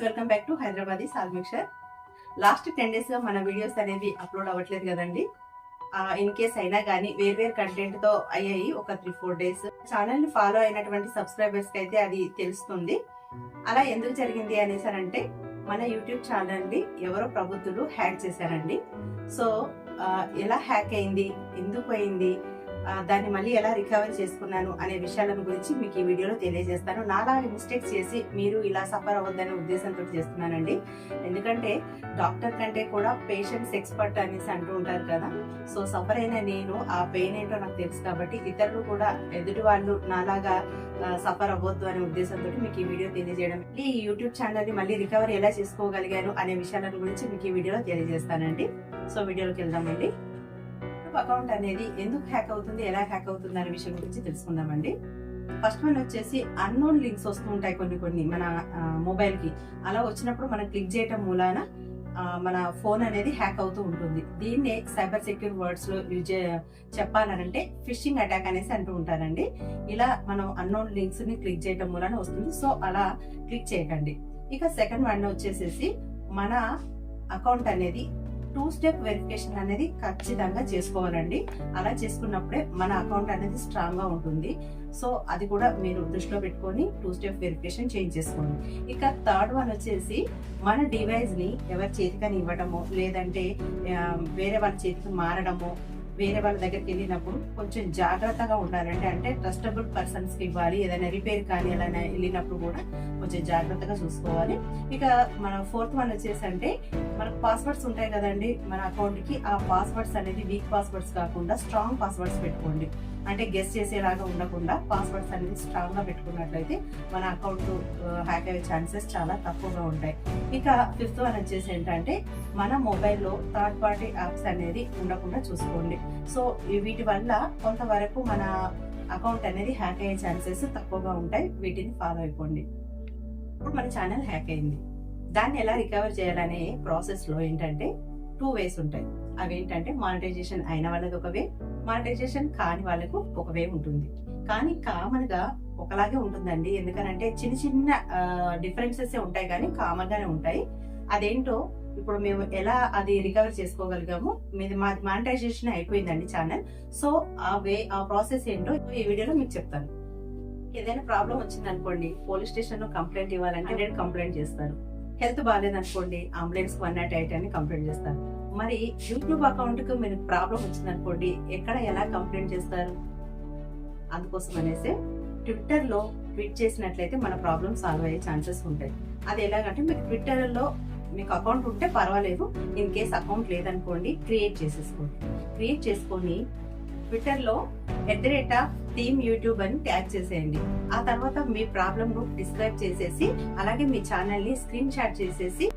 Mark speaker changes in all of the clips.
Speaker 1: Friends welcome back to Hyderabad సాల్ mixture. Last ten డేస్గా మన videos అనేవి అప్లోడ్ అవ్వట్లేదు కదండి. ఇన్ కేస్ అయినా కానీ వేర్వేరు కంటెంట్తో అయ్యాయి ఒక త్రీ ఫోర్ డేస్ ఛానల్ని ఫాలో అయినటువంటి సబ్స్క్రైబర్స్కి అయితే అది తెలుస్తుంది. అలా ఎందుకు జరిగింది అనేసారంటే అంటే మన యూట్యూబ్ ఛానల్ని ఎవరో ప్రబుద్ధులు హ్యాక్ చేశారండి. సో ఎలా హ్యాక్ అయింది? ఎందుకు అయింది? దాన్ని మళ్ళీ ఎలా రికవర్ చేసుకున్నాను అనే విషయాలను గురించి మీకు ఈ వీడియోలో తెలియజేస్తాను. నాలా మిస్టేక్స్ చేసి మీరు ఇలా సఫర్ అవ్వద్దనే ఉద్దేశంతో చేస్తున్నానండి. ఎందుకంటే డాక్టర్ కంటే కూడా పేషెంట్స్ ఎక్స్పర్ట్ అనేసి అంటూ ఉంటారు కదా. సో సఫర్ అయిన నేను ఆ పెయిన్ ఏంటో నాకు తెలుసు కాబట్టి ఇతరులు కూడా ఎదుటి వాళ్ళు నాలాగా సఫర్ అవ్వద్దు అనే ఉద్దేశంతో మీకు ఈ వీడియో తెలియజేయడం. ఈ యూట్యూబ్ ఛానల్ని మళ్ళీ రికవర్ ఎలా చేసుకోగలిగాను అనే విషయాలను గురించి మీకు ఈ వీడియోలో తెలియజేస్తానండి. సో వీడియోలోకి వెళ్దామండి. అకౌంట్ అనేది ఎందుకు హ్యాక్ అవుతుంది ఎలా హ్యాక్ అవుతుంది అనే విషయం గురించి తెలుసుకుందామండి. ఫస్ట్ వన్ వచ్చేసి అన్నోన్ లింక్స్ వస్తూ ఉంటాయి కొన్ని కొన్ని మన మొబైల్కి అలా వచ్చినప్పుడు మనం క్లిక్ చేయటం మూలాన మన ఫోన్ అనేది హ్యాక్ అవుతూ ఉంటుంది. దీన్నే సైబర్ సెక్యూర్ వర్డ్స్లో యూజ్ చెప్పాలనంటే ఫిషింగ్ అటాక్ అనేసి అంటూ ఉంటారండి. ఇలా మనం అన్నోన్ లింక్స్ని క్లిక్ చేయటం మూలాన వస్తుంది. సో అలా క్లిక్ చేయకండి. ఇక సెకండ్ వన్ వచ్చేసేసి మన అకౌంట్ అనేది టూ స్టెప్ వెరిఫికేషన్ అనేది ఖచ్చితంగా చేసుకోవాలండి. అలా చేసుకున్నప్పుడే మన అకౌంట్ అనేది స్ట్రాంగ్గా ఉంటుంది. సో అది కూడా మీరు దృష్టిలో పెట్టుకొని టూ స్టెప్ వెరిఫికేషన్ చేంజ్ చేసుకోండి. ఇక థర్డ్ వన్ వచ్చేసి మన డివైస్ని ఎవరి చేతికని ఇవ్వడము లేదంటే వేరే వాళ్ళ చేతికి మారడము వేరే వాళ్ళ దగ్గరికి వెళ్ళినప్పుడు కొంచెం జాగ్రత్తగా ఉండాలంటే అంటే ట్రస్టబుల్ పర్సన్స్కి ఇవ్వాలి ఏదైనా రిపేర్ కానీ ఎలా వెళ్ళినప్పుడు కూడా కొంచెం జాగ్రత్తగా చూసుకోవాలి. ఇక మన ఫోర్త్ వన్ వచ్చేసి అంటే మనకు పాస్వర్డ్స్ ఉంటాయి కదండి మన అకౌంట్కి ఆ పాస్వర్డ్స్ అనేది వీక్ పాస్వర్డ్స్ కాకుండా స్ట్రాంగ్ పాస్వర్డ్స్ పెట్టుకోండి. అంటే గెస్ చేసేలాగా ఉండకుండా పాస్వర్డ్స్ అనేది స్ట్రాంగ్గా పెట్టుకున్నట్లయితే మన అకౌంట్ హ్యాక్ అయ్యే ఛాన్సెస్ చాలా తక్కువగా ఉంటాయి. ఇక ఫిఫ్త్ వన్ వచ్చేసి ఏంటంటే మన మొబైల్లో థర్డ్ పార్టీ యాప్స్ అనేది ఉండకుండా చూసుకోండి. సో వీటి వల్ల కొంతవరకు మన అకౌంట్ అనేది హ్యాక్ అయ్యే ఛాన్సెస్ తక్కువగా ఉంటాయి. వీటిని ఫాలో అయిపోండి. ఇప్పుడు మన ఛానల్ హ్యాక్ అయింది. దాన్ని ఎలా రికవర్ చేయాలనే ప్రాసెస్లో ఏంటంటే టూ వేస్ ఉంటాయి. అవి ఏంటంటే మానిటైజేషన్ అయిన వాళ్ళది ఒక వే మానిటైజేషన్ కాని వాళ్ళకు ఒక వే ఉంటుంది. కానీ కామన్గా ఒకలాగే ఉంటుందండి. ఎందుకనంటే చిన్న చిన్న డిఫరెన్సెస్ ఉంటాయి కానీ కామన్ గానే ఉంటాయి. అదేంటో ఇప్పుడు మేము ఎలా అది రికవర్ చేసుకోగలిగాము మీది మాది మానిటైజేషన్ అయిపోయిందండి ఛానల్ సో ఆ వే ఆ ప్రాసెస్ ఏంటో ఈ వీడియోలో మీకు చెప్తాను. ఏదైనా ప్రాబ్లం వచ్చిందనుకోండి పోలీస్ స్టేషన్లో కంప్లైంట్ ఇవ్వాలంటే నేను కంప్లైంట్ చేస్తారు. హెల్త్ బాగాలేదనుకోండి అంబులెన్స్ వన్ నాట్ ఎయిట్ అని కంప్లైంట్ చేస్తారు. మరి యూట్యూబ్ అకౌంట్కి మీరు ప్రాబ్లం వచ్చిందనుకోండి ఎక్కడ ఎలా కంప్లైంట్ చేస్తారు? అందుకోసం అనేసి ట్విట్టర్లో ట్విట్ ట్వీట్ చేసినట్లయితే మన ప్రాబ్లం సాల్వ్ అయ్యే ఛాన్సెస్ ఉంటాయి. అది ఎలాగంటే మీకు ట్విట్టర్లో మీకు అకౌంట్ ఉంటే పర్వాలేదు ఇన్ కేస్ అకౌంట్ లేదనుకోండి క్రియేట్ చేసేసుకోండి. క్రియేట్ చేసుకొని ట్విట్టర్లో at the rate of team YouTube అని ట్యాగ్ చేసేయండి. ఆ తర్వాత మీ ప్రాబ్లమ్ను డిస్క్రైబ్ చేసేసి అలాగే మీ ఛానల్ని స్క్రీన్ షాట్ చేసేసి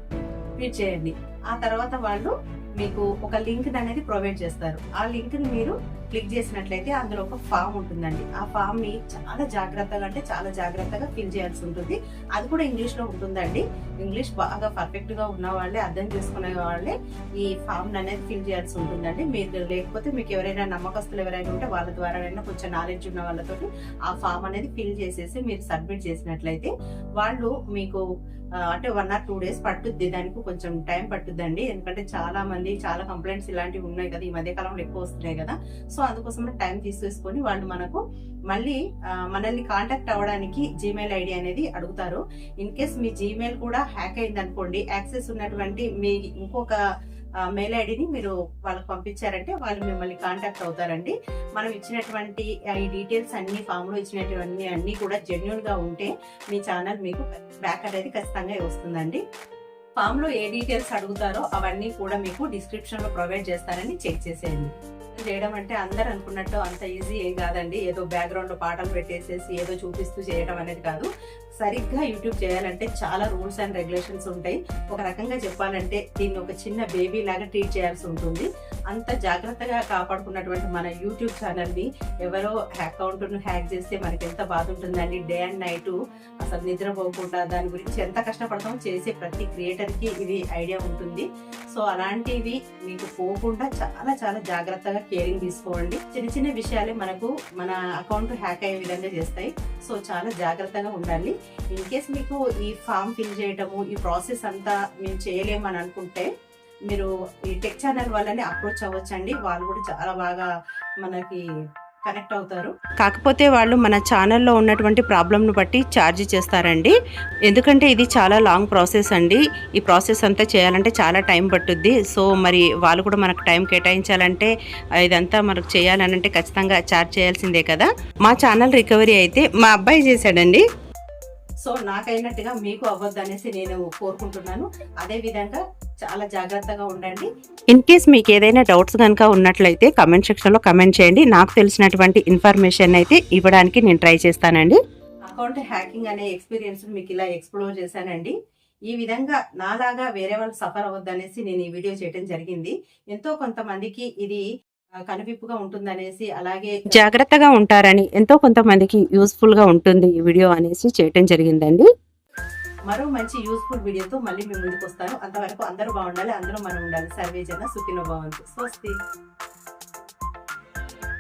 Speaker 1: ట్వీట్ చేయండి. ఆ తర్వాత వాళ్ళు మీకు ఒక లింక్ అనేది ప్రొవైడ్ చేస్తారు. ఆ లింక్ని మీరు క్లిక్ చేసినట్లయితే అందులో ఒక ఫామ్ ఉంటుందండి. ఆ ఫామ్ని చాలా జాగ్రత్తగా అంటే చాలా జాగ్రత్తగా ఫిల్ చేయాల్సి ఉంటుంది. అది కూడా ఇంగ్లీష్లో ఉంటుందండి. ఇంగ్లీష్ బాగా పర్ఫెక్ట్గా ఉన్న వాళ్ళే అర్థం చేసుకునే వాళ్ళే ఈ ఫామ్ అనేది ఫిల్ చేయాల్సి ఉంటుందండి. మీరు లేకపోతే మీకు ఎవరైనా నమ్మకస్తులు ఎవరైనా ఉంటే వాళ్ళ ద్వారా కొంచెం నాలెడ్జ్ ఉన్న వాళ్ళతో ఆ ఫామ్ అనేది ఫిల్ చేసేసి మీరు సబ్మిట్ చేసినట్లయితే వాళ్ళు మీకు అంటే వన్ ఆర్ టూ డేస్ పట్టుద్ది. దానికి కొంచెం టైం పట్టుద్దండి. ఎందుకంటే చాలా మంది చాలా కంప్లైంట్స్ ఇలాంటివి ఉన్నాయి కదా. ఈ మధ్య కాలంలో ఎక్కువ వస్తున్నాయి కదా. సో అందుకోసం టైం తీసేసుకొని వాళ్ళు మనకు మళ్ళీ మనల్ని కాంటాక్ట్ అవ్వడానికి జీమెయిల్ ఐడి అనేది అడుగుతారు. ఇన్ కేస్ మీ జీమెయిల్ కూడా హ్యాక్ అయింది అనుకోండి యాక్సెస్ ఉన్నటువంటి మీ ఇంకొక మెయిల్ ఐడిని మీరు వాళ్ళకి పంపించారంటే వాళ్ళు మిమ్మల్ని కాంటాక్ట్ అవుతారండి. మనం ఇచ్చినటువంటి ఈ డీటెయిల్స్ అన్ని ఫామ్లో ఇచ్చినటువంటి అన్ని కూడా జెన్యున్గా ఉంటే మీ ఛానల్ మీకు బ్యాక్ అనేది ఖచ్చితంగా వస్తుందండి. ఫామ్లో ఏ డీటెయిల్స్ అడుగుతారో అవన్నీ కూడా మీకు డిస్క్రిప్షన్లో ప్రొవైడ్ చేస్తారని చెక్ చేసేయండి. చేయడం అంటే అందరు అనుకున్నట్టు అంత ఈజీ ఏం కాదండి. ఏదో బ్యాక్గ్రౌండ్ పాటలు పెట్టేసేసి ఏదో చూపిస్తూ చేయడం అనేది కాదు. సరిగ్గా యూట్యూబ్ చేయాలంటే చాలా రూల్స్ అండ్ రెగ్యులేషన్స్ ఉంటాయి. ఒక రకంగా చెప్పాలంటే దీన్ని ఒక చిన్న బేబీ లాగా ట్రీట్ చేయాల్సి ఉంటుంది. అంత జాగ్రత్తగా కాపాడుకున్నటువంటి మన యూట్యూబ్ ఛానల్ని ఎవరో అకౌంట్ను హ్యాక్ చేస్తే మనకి ఎంత బాధ ఉంటుందండి. డే అండ్ నైట్ అసలు నిద్రపోకుండా దాని గురించి ఎంత కష్టపడతామో చేసే ప్రతి క్రియేటర్కి ఇది ఐడియా ఉంటుంది. సో అలాంటివి మీకు పోకుండా చాలా చాలా జాగ్రత్తగా కేరింగ్ తీసుకోండి. చిన్న చిన్న విషయాలే మనకు మన అకౌంట్ హ్యాక్ అయ్యే విధంగా చేస్తాయి. సో చాలా జాగ్రత్తగా ఉండాలి ఇన్ కేస్ మీకు ఈ ఫామ్ ఫిల్ చేయటము ఈ ప్రాసెస్ అంతా మేము చేయలేమని అనుకుంటే మీరు ఈ టెక్ ఛానల్ వాళ్ళని అప్రోచ్ అవ్వచ్చండి. వాళ్ళు కూడా చాలా బాగా మనకి కనెక్ట్ అవుతారు. కాకపోతే వాళ్ళు మన ఛానల్లో ఉన్నటువంటి ప్రాబ్లమ్ను బట్టి ఛార్జ్ చేస్తారండి. ఎందుకంటే ఇది చాలా లాంగ్ ప్రాసెస్ అండి. ఈ ప్రాసెస్ అంతా చేయాలంటే చాలా టైం పట్టుద్ది. సో మరి వాళ్ళు కూడా మనకు టైం కేటాయించాలంటే ఇదంతా మనకు చేయాలనంటే ఖచ్చితంగా ఛార్జ్ చేయాల్సిందే కదా. మా ఛానల్ రికవరీ అయితే మా అబ్బాయి చేశాడండి. సో నాకైనట్టుగా మీకు అవ్వద్దు అనేసి నేను కోరుకుంటున్నాను. అదే విధంగా చాలా జాగ్రత్తగా ఉండండి. ఇన్ కేస్ మీకు ఏదైనా డౌట్స్ కనుక ఉన్నట్లయితే కమెంట్ సెక్షన్లో కమెంట్ చేయండి. నాకు తెలిసినటువంటి ఇన్ఫర్మేషన్ అయితే ఇవ్వడానికి నేను ట్రై చేస్తానండి. అకౌంట్ హ్యాకింగ్ అనే ఎక్స్పీరియన్స్ మీకు ఇలా ఎక్స్ప్లోర్ చేశానండి. ఈ విధంగా నాలాగా వేరే వాళ్ళు సఫర్ అవ్వద్దు అనేసి నేను ఈ వీడియో చేయడం జరిగింది. ఎంతో కొంతమందికి ఇది కనువిప్పుగా ఉంటుందనేసి అలాగే జాగ్రత్తగా ఉంటారని ఎంతో కొంతమందికి యూస్ఫుల్గా ఉంటుంది ఈ వీడియో అనేసి చేయటం జరిగిందండి. మరో మంచి యూస్ఫుల్ వీడియోతో మళ్ళీ మేము ముందుకు వస్తాను అంతవరకు అందరూ బాగుండాలి అందరూ మనం ఉండాలి. సర్వేజన సుఖినో భవంతు. స్వస్తి.